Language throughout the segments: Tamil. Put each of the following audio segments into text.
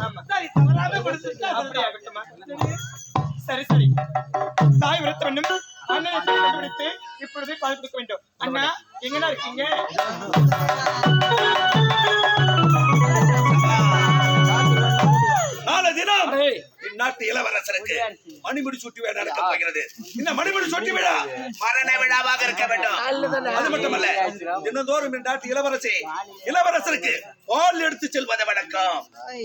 ஆமா. சரி தவறாம அப்படி ஆகட்டுமா சரி சரி. தாய் விரத்த வேண்டும் அண்ணனை கண்டுபிடித்து இப்பொழுது பால் கொடுக்க வேண்டும். அண்ணா எங்கண்ணா இருக்கீங்க? நாளை தினம். இந்நாட்டு இளவரசருக்கு மணிமுடி சுட்டி விழா நடக்க போகிறது. இந்த மணிமுடி சுட்டி விழா மரண விழாவாக இருக்க வேண்டும். அது மட்டுமல்ல தினந்தோறும் இந்நாட்டு இளவரசி இளவரசருக்கு பால் எடுத்து செல்வது வழக்கம்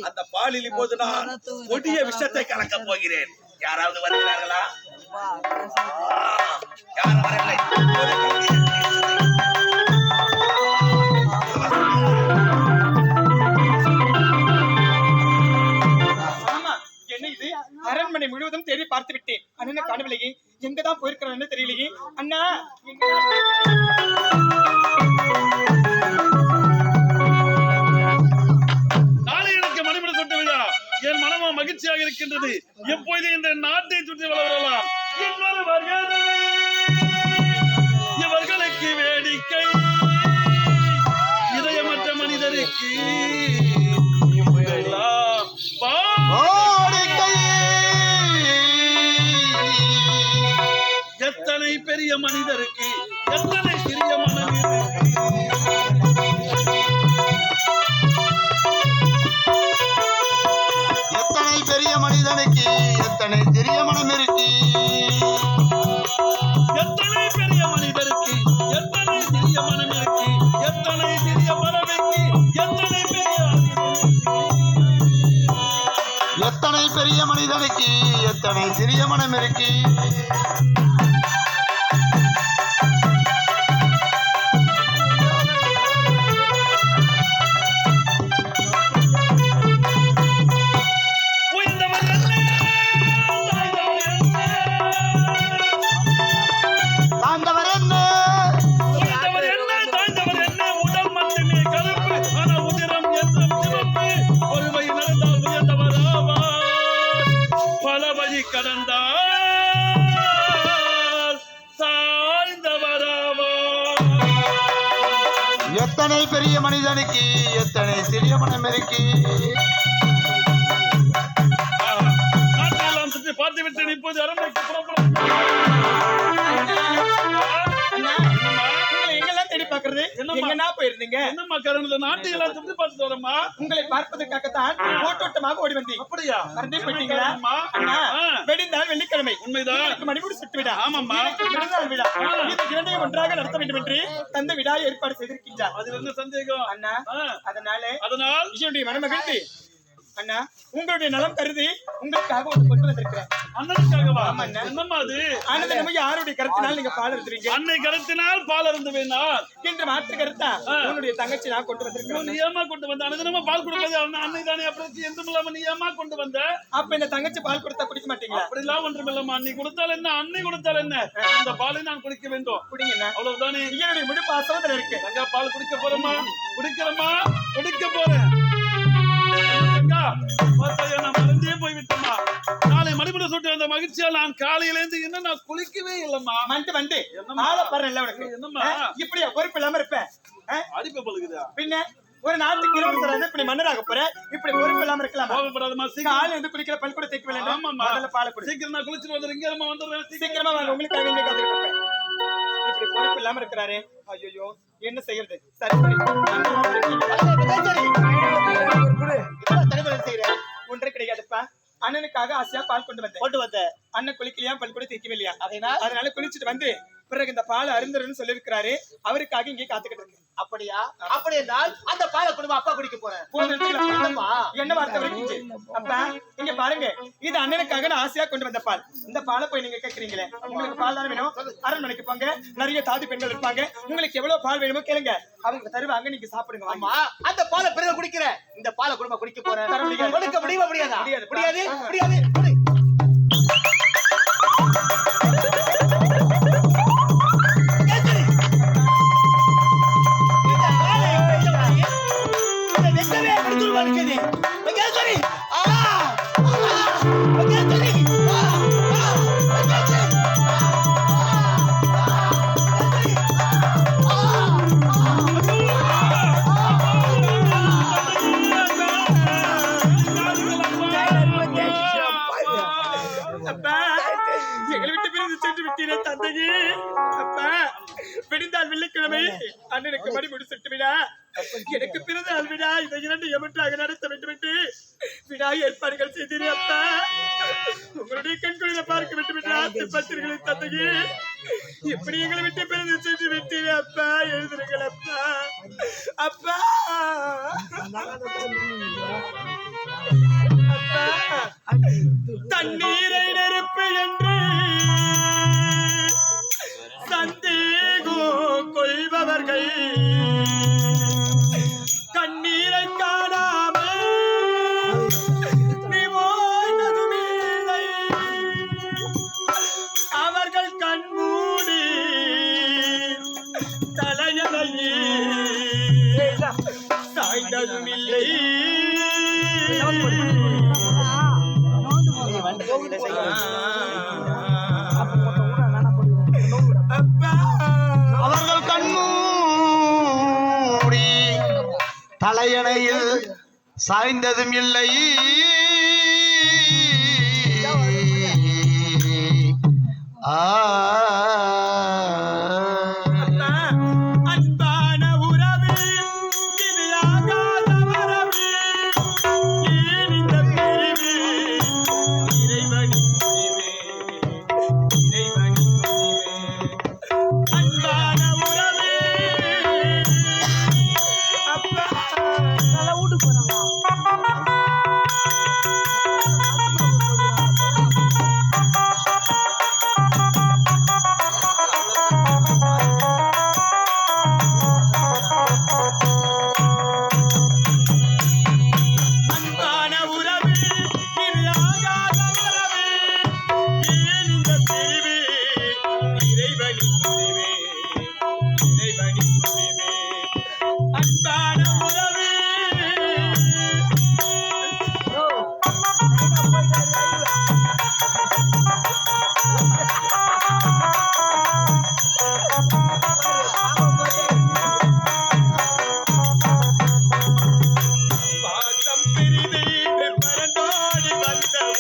அந்த பாலில் இப்போது நான் கொடிய விஷத்தை கலக்க போகிறேன். யாராவது வருகிறார்களா? யாரும் வரவில்லை. இருக்கின்றது. எப்போது இந்த நாட்டை சுற்றி வளரலாம்? இவர்களுக்கு வேடிக்கை. இதயமற்ற மனிதருக்கு எத்தனை பெரிய மனிதருக்கு எத்தனை சிறிய மனம் மனிதனுக்கு எத்தனை சிறிய மனம் இருக்கு? எத்தனை பெரிய மனிதருக்கு எத்தனை சிறிய மனம் இருக்கு? எத்தனை சிறிய மனமிற்கு எத்தனை பெரிய எத்தனை பெரிய மனிதனுக்கு எத்தனை சிறிய மனம் இருக்கு? பல வழி கடந்தால் தாழ்ந்தவர் ஆவார். எத்தனை பெரிய மனிதனுக்கு எத்தனை சிறிய மனம் இருக்கு நாட்டையெல்லாம் சுற்றி பார்த்து விட்டு இப்போது அரண்மனைக்கு புறப்படும் எங்கண்ணா போயிருந்தீங்க? என்னம்மா கரண் இந்த நாட்டையெல்லாம் சுற்றி பார்த்துட்டு வரமா உங்களை பார்ப்பதற்காகத்தான் ஓட்டோட்டமாக ஓடி வந்தேன் அப்படியா மறந்தே போயிட்டீங்களா. அண்ணா. வெடிந்தால் வெள்ளிக்கிழமை. உண்மைதான். மணிமுடி சுட்டு விடா. ஆமாம்மா. பிறந்தநாள் விழா இது இரண்டையும் ஒன்றாக நடத்த வேண்டும் என்று தந்த விழா ஏற்பாடு செய்திருக்கின்றார். அதுல என்ன சந்தேகம்? அண்ணா. அதனால அதனால்? மனமகிழ்ச்சி அண்ணா உங்களுடைய நலம் கருதி உங்களுக்காக ஒன்று கொண்டு வந்திருக்கிறேன். அண்ணனுக்காகவா? ஆமா, அண்ணா. என்னம்மா அது? ஆனந்த நம்ம யாருடைய கருத்தினால் நீங்க பால் எடுத்துறீங்க அன்னை கருத்தினால் பால் அருந்து வேணால் என்று மாற்று கருத்தா. உன்னுடைய தங்கச்சி நான் கொண்டு வந்திருக்கிறேன். நீ ஏமா கொண்டு வந்த? அனுதினமா பால் கொடுப்பது அண்ணன் அன்னை தானே அப்புறம் எந்த இல்லாம நீ ஏமா கொண்டு வந்த? அப்ப இந்த தங்கச்சி பால் கொடுத்தா குடிக்க மாட்டீங்களா? அப்படிலாம் ஒன்றும் இல்லம்மா நீ கொடுத்தால் என்ன? அன்னை கொடுத்தால் என்ன? இந்த பாலை நான் குடிக்க வேண்டும். குடிங்கண்ணா. அவ்வளவுதானே? என்னுடைய முழு பாசம் இருக்கு. தங்கா பால் குடிக்க போறோமா குடிக்கிறோமா குடிக்க போறேன். தங்கா, பார்த்தாயா, நான் மறந்தே போய்விட்டேம்மா நாளை மணிபுரம் சுட்டு வந்த மகிழ்ச்சியால் நான் காலையில இருந்து இன்னும் நான் குளிக்கவே இல்லம்மா. வந்து வந்து? ஆள பாரு இல்ல உனக்கு. என்னம்மா? இப்படியா பொறுப்பு இல்லாம இருப்பேன்? அடிப்ப பழுகுதா பின்ன ஒரு நாட்டுக்கு இளவரசர் வந்து இப்படி மன்னராக போற. இப்படி பொறுப்பு இல்லாம இருக்கலாமா? கோபப்படாதம்மா சீக்கிரம் காலையில இருந்து குளிக்கிற பல்கூட தேய்க்க வேண்டாம் ஆமாம்மா. முதல்ல பாலை குடி. சீக்கிரம் நான் குளிச்சுட்டு வந்துடுறேன் இங்க நம்ம வந்துடுறேன் சீக்கிரமா. வாங்க உங்களுக்காக இங்கே காத்துக்கிட்டு இருப்பேன். இப்படி பொறுப்பு இல்லாம இருக்கிறாரு. ஐயோ என்ன செய்யறது? சரி சரி. அண்ணனுக்காக ஆசையா பால் கொண்டு வந்தேன். கொண்டு வந்த. அண்ணன் குளிக்கலையா பல் கூட தேய்க்கவே இல்லையா அதனால குளிச்சுட்டு வந்து பிறகு இந்த பால் அருந்தருன்னு சொல்லியிருக்கிறாரு. அவருக்காக இங்கே காத்துக்கிட்டு இருக்கு அப்படியா? அப்படி என்றால் அந்த பாலை குடும்பம் அப்பா குடிக்க போறேன்? என்ன வார்த்தை வரைக்கும் அப்பா இங்க பாருங்க. இது அண்ணனுக்காக நான் ஆசையா கொண்டு வந்த பால். இந்த பாலை போய் நீங்க கேக்குறீங்களே உங்களுக்கு பால் தானே வேணும்? அரண்மனைக்கு போங்க. நிறைய தாதி பெண்கள் இருப்பாங்க. உங்களுக்கு எவ்வளவு பால் வேணுமோ கேளுங்க. அவங்க தருவாங்க நீங்க சாப்பிடுங்க. ஆமா அந்த பாலை பிறகு குடிக்கிற இந்த பாலை குடும்பம் குடிக்க போறேன். கொடுக்க முடியுமா முடியாதா? முடியாது. முடியாது. விடிந்தால் வெள்ளிக்கிழமை அண்ணனுக்கு மணி முடிச்சுட்டு விடா எனக்கு பிறந்த நாள் விடா இதை இரண்டு எமற்றாக நடத்த வேண்டும் என்று விடா ஏற்பாடுகள் செய்தீர்கள் அப்பா உங்களுடைய கண்குளிர பார்க்க வேண்டும் என்று ஆசைப்பட்டீர்களே தந்தையே இப்படி எங்களை விட்டு பிறந்து செஞ்சு விட்டீர் அப்பா எழுதுங்கள் அப்பா அப்பா அப்பா தண்ணீரை நெருப்பு ஒன்றும் இல்லை. அவர்கள் கண்மூடி தலையணையில் சாய்ந்ததும் இல்லை. ஆ.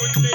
உன்னை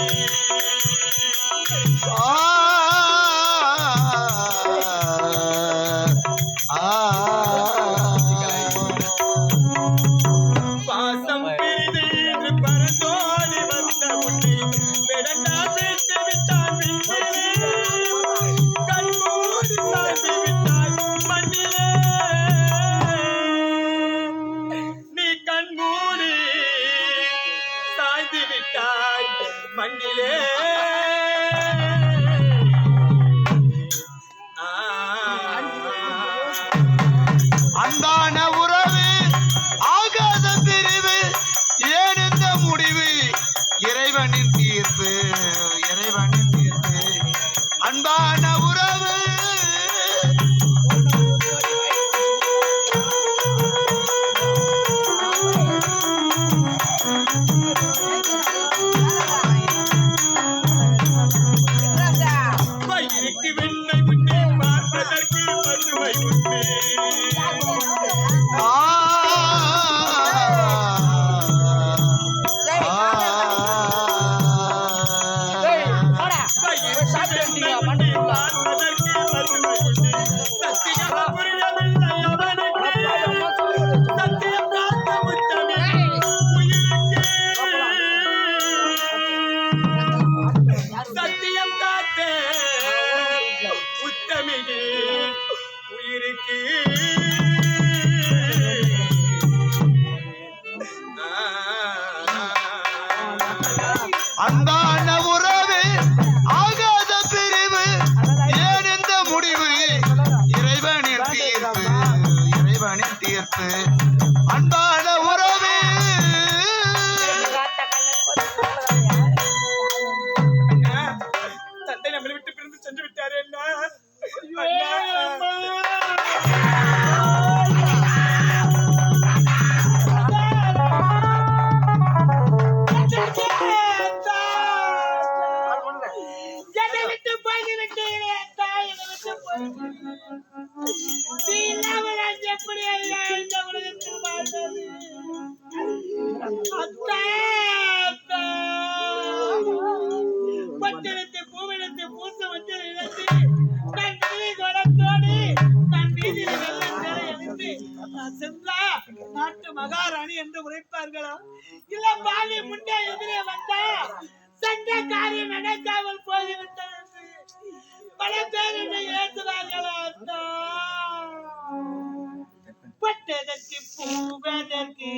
தாங்கி விட்டீங்களே தாய் மகாராணி என்று உரைப்பார்களா இல்ல பாலி முன்னே எதிரே வந்தா சங்க காரியம் என காவல் போய்விட்டது. பல பேர் என்னை ஏற்றுவார்களா அத்தா? பட்டதற்கு பூவதற்கு